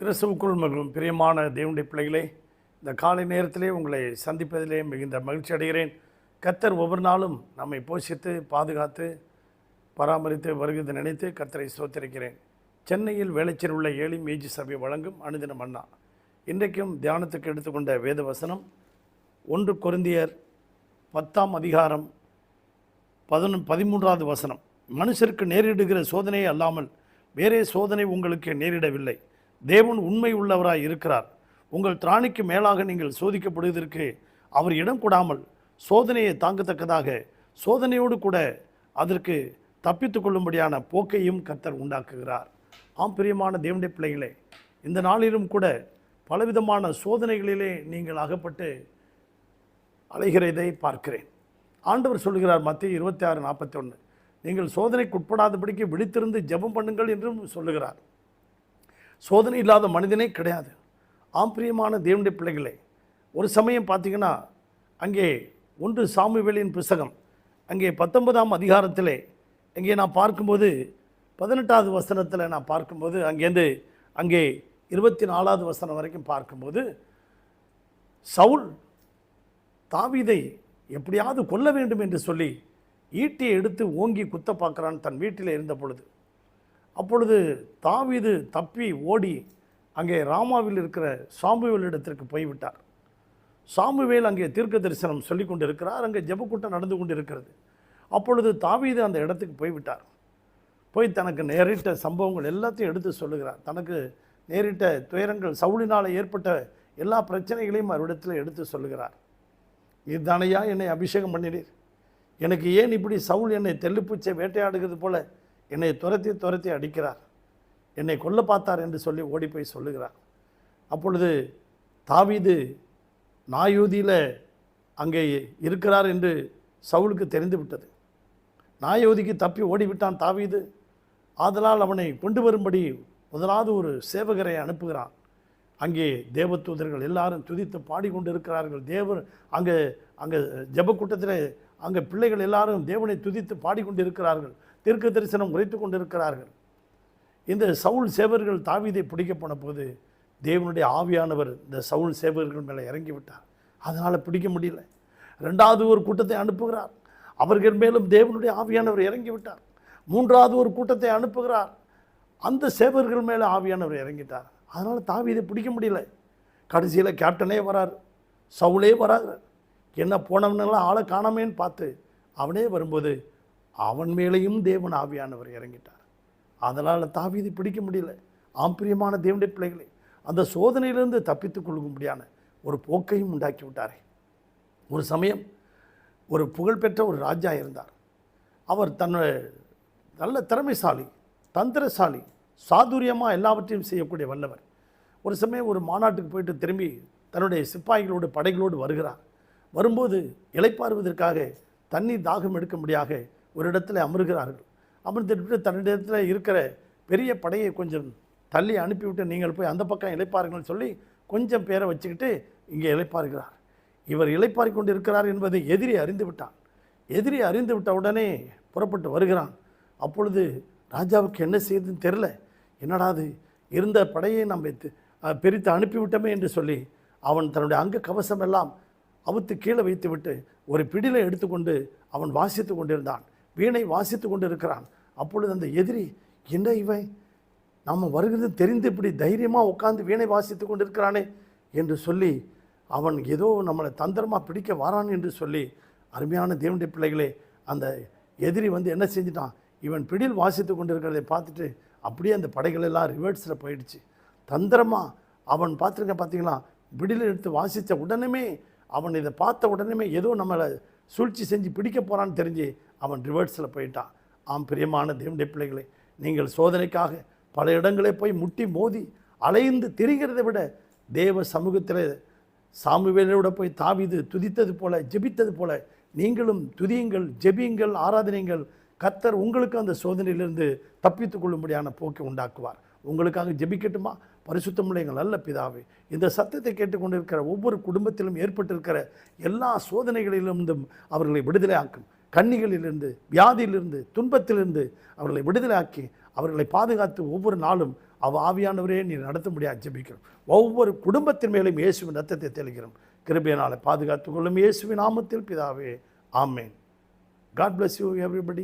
கிறிஸ்துவுக்குள் மிகவும் பிரியமான தேவனுடைய பிள்ளைகளே இந்த காலை நேரத்திலே உங்களை சந்திப்பதிலே மிகுந்த மகிழ்ச்சி அடைகிறேன். கத்தர் ஒவ்வொரு நாளும் நம்மை போஷித்து பாதுகாத்து பராமரித்து வருகிறது நினைத்து கத்தரை சோத்திருக்கிறேன் சென்னையில் வேலைச்சல் உள்ள ஏழி மேஜி சபை வழங்கும் அனுதினம் அண்ணா. இன்றைக்கும் தியானத்துக்கு எடுத்துக்கொண்ட வேத வசனம் ஒன்று குருந்தியர் பத்தாம் அதிகாரம் பதினொன்று பதிமூன்றாவது வசனம். மனுஷருக்கு நேரிடுகிற சோதனையே அல்லாமல் வேறே சோதனை உங்களுக்கு நேரிடவில்லை. தேவன் உண்மை உள்ளவராய் இருக்கிறார். உங்கள் திராணிக்கு மேலாக நீங்கள் சோதிக்கப்படுவதற்கு அவர் இடம் கூடாமல் சோதனையை தாங்கத்தக்கதாக சோதனையோடு கூட அதற்கு தப்பித்து கொள்ளும்படியான போக்கையும் கத்தர் உண்டாக்குகிறார். ஆம் பிரியமான தேவனுடைய பிள்ளைகளே இந்த நாளிலும் கூட பலவிதமான சோதனைகளிலே நீங்கள் அகப்பட்டு அலைகிறதை பார்க்கிறேன். ஆண்டவர் சொல்கிறார் மத்திய இருபத்தி ஆறு நாற்பத்தி ஒன்று நீங்கள் சோதனைக்கு உட்படாதபடிக்கு விழித்திருந்து ஜெபம் பண்ணுங்கள் என்றும் சொல்லுகிறார். சோதனை இல்லாத மனிதனே கிடையாது. ஆம்பிரியமான தேவனுடைய பிள்ளைகளே ஒரு சமயம் பார்த்தீங்கன்னா அங்கே ஒன்று சாமுவேலின் புஸ்தகம் அங்கே பத்தொன்பதாம் அதிகாரத்திலே அங்கே நான் பார்க்கும்போது பதினெட்டாவது வசனத்தில் நான் பார்க்கும்போது அங்கேருந்து அங்கே இருபத்தி நாலாவது வசனம் வரைக்கும் பார்க்கும்போது சவுல் தாவிதை எப்படியாவது கொல்ல வேண்டும் என்று சொல்லி ஈட்டியை எடுத்து ஓங்கி குத்த பார்க்குறான் தன் வீட்டில் இருந்த பொழுது. அப்பொழுது தாவீது தப்பி ஓடி அங்கே ராமாவில் இருக்கிற சாம்புவேல் இடத்திற்கு போய்விட்டார். சாம்புவேல் அங்கே தீர்க்க தரிசனம் சொல்லி கொண்டிருக்கிறார். அங்கே ஜெபக்கூட்டம் நடந்து கொண்டு இருக்கிறது அப்பொழுது தாவீது அந்த இடத்துக்கு போய்விட்டார். போய் தனக்கு நேரிட்ட சம்பவங்கள் எல்லாத்தையும் எடுத்து சொல்லுகிறார். தனக்கு நேரிட்ட துயரங்கள் சவுளினால் ஏற்பட்ட எல்லா பிரச்சனைகளையும் அவரிடத்தில் எடுத்து சொல்லுகிறார். இதுதானையா என்னை அபிஷேகம் பண்ணினீர்? எனக்கு ஏன் இப்படி சவுல் என்னை தெல்லுப்பூச்சை வேட்டையாடுகிறது போல என்னை துரத்தி துரத்தி அடிக்கிறார். என்னை கொல்ல பார்த்தார் என்று சொல்லி ஓடி போய் சொல்லுகிறார். அப்பொழுது தாவீது நாயூதியில் அங்கே இருக்கிறார் என்று சவுலுக்கு தெரிந்து விட்டது. நாயோதிக்கு தப்பி ஓடிவிட்டான் தாவீது. ஆதலால் அவனை கொண்டு வரும்படி முதலாவது ஒரு சேவகரை அனுப்புகிறான். அங்கே தேவதூதர்கள் எல்லாரும் துதித்து பாடிக்கொண்டு இருக்கிறார்கள் தேவர் அங்கே அங்கே ஜபக்கூட்டத்தில் அங்கே பிள்ளைகள் எல்லாரும் தேவனை துதித்து பாடிக்கொண்டு இருக்கிறார்கள் தீர்க்க தரிசனம் உரைத்து கொண்டு இருக்கிறார்கள் இந்த சவுல் சேவர்கள் தாவீதை பிடிக்க போன போது தேவனுடைய ஆவியானவர் இந்த சவுல் சேவர்கள் மேலே இறங்கி விட்டார் அதனால் பிடிக்க முடியல. ரெண்டாவது ஒரு கூட்டத்தை அனுப்புகிறார். அவர்கள் மேலும் தேவனுடைய ஆவியானவர் இறங்கிவிட்டார். மூன்றாவது ஒரு கூட்டத்தை அனுப்புகிறார். அந்த சேவர்கள் மேலே ஆவியானவர் இறங்கிட்டார். அதனால் தாவீதை பிடிக்க முடியல. கடைசியில் கேப்டனே வரார். சவுலே வராகிறார் என்ன போனவனெல்லாம் ஆளை காணாமேன்னு பார்த்து அவனே வரும்போது அவன் மேலேயும் தேவன் ஆவியானவர் இறங்கிட்டார். அதனால் தாவிதி பிடிக்க முடியல. ஆம்பிரியமான தேவனுடைய பிள்ளைகளை அந்த சோதனையிலிருந்து தப்பித்துக் கொள்ளும்படியான ஒரு போக்கையும் உண்டாக்கி விட்டாரே. ஒரு சமயம் ஒரு புகழ்பெற்ற ஒரு ராஜா இருந்தார். அவர் தன்னை நல்ல திறமைசாலி தந்திரசாலி சாதுரியமாக எல்லாவற்றையும் செய்யக்கூடிய வல்லவர். ஒரு சமயம் ஒரு மாநாட்டுக்கு போயிட்டு திரும்பி தன்னுடைய சிப்பாய்களோடு படைகளோடு வருகிறார். வரும்போது இலைப்பாறுவதற்காக தண்ணீர் தாகம் எடுக்க முடியாக ஒரு இடத்துல அமருகிறார்கள். அமர்ந்துட்டு தன்னிடத்தில் இருக்கிற பெரிய படையை கொஞ்சம் தள்ளி அனுப்பிவிட்டு நீங்கள் போய் அந்த பக்கம் இளைப்பாருங்கள்னு சொல்லி கொஞ்சம் பேரை வச்சுக்கிட்டு இங்கே இலைப்பாருகிறார் இவர் இலைப்பாரி கொண்டு இருக்கிறார் என்பதை எதிரி அறிந்து விட்டான். எதிரி அறிந்து விட்ட உடனே புறப்பட்டு வருகிறான். அப்பொழுது ராஜாவுக்கு என்ன செய்யுதுன்னு தெரில என்னடா அது? இருந்த படையை நம்ம பிரித்து அனுப்பிவிட்டோமே என்று சொல்லி அவன் தன்னுடைய அங்க கவசம் எல்லாம் அவுத்து கீழே வைத்துவிட்டு ஒரு பிடிலை எடுத்துக்கொண்டு அவன் வாசித்து கொண்டிருந்தான். வீணை வாசித்து கொண்டு இருக்கிறான் அப்பொழுது அந்த எதிரி என்ன இவன்? நம்ம வருகிறது தெரிந்து இப்படி தைரியமாக உட்காந்து வீணை வாசித்து கொண்டு இருக்கிறானே என்று சொல்லி அவன் ஏதோ நம்மளை தந்திரமாக பிடிக்க வாரான் என்று சொல்லி அருமையான தேவனுடைய பிள்ளைகளே அந்த எதிரி வந்து என்ன செஞ்சிட்டான்? இவன் பிடியில் வாசித்து கொண்டு இருக்கிறதை பார்த்துட்டு அப்படியே அந்த படைகள் எல்லாம் ரிவர்ஸில் போயிடுச்சு. தந்திரமாக அவன் பார்த்துருக்க பார்த்தீங்களா பிடில் எடுத்து வாசித்த உடனே அவன் இதை பார்த்த உடனே ஏதோ நம்மளை சூழ்ச்சி செஞ்சு பிடிக்க போகிறான்னு தெரிஞ்சு அவன் ரிவர்ஸில் போயிட்டான். ஆம் பிரியமான தேவனுடைய பிள்ளைகளை நீங்கள் சோதனைக்காக பல இடங்களே போய் முட்டி மோதி அலைந்து திரிகிறதை விட தேவ சமூகத்தில் சாமுவேலோட போய் தாவிது துதித்தது போல ஜெபித்தது போல நீங்களும் துதியுங்கள் ஜெபியுங்கள் ஆராதனைங்கள் கத்தர் உங்களுக்கு அந்த சோதனையிலிருந்து தப்பித்துக்கொள்ளும்படியான போக்கை உண்டாக்குவார். உங்களுக்காக ஜெபிக்கட்டுமா? பரிசுத்தமுள்ள எங்கள் நல்ல பிதாவே. இந்த சத்தத்தை கேட்டுக்கொண்டிருக்கிற ஒவ்வொரு குடும்பத்திலும் ஏற்பட்டிருக்கிற எல்லா சோதனைகளிலிருந்தும் அவர்களை விடுதலை ஆக்கும் கண்ணிகளிலிருந்து வியாதியிலிருந்து துன்பத்திலிருந்து அவர்களை விடுதலை ஆக்கி அவர்களை பாதுகாத்து ஒவ்வொரு நாளும் அவ ஆவியானவரே நீ நடத்த முடியாது ஒவ்வொரு குடும்பத்தின் மேலும் இயேசுவின் ரத்தத்தை தெளிக்கிறோம். கிருபியனால் பாதுகாத்துக் கொள்ளும் இயேசுவின் நாமத்தில் பிதாவே. ஆமேன். God bless you everybody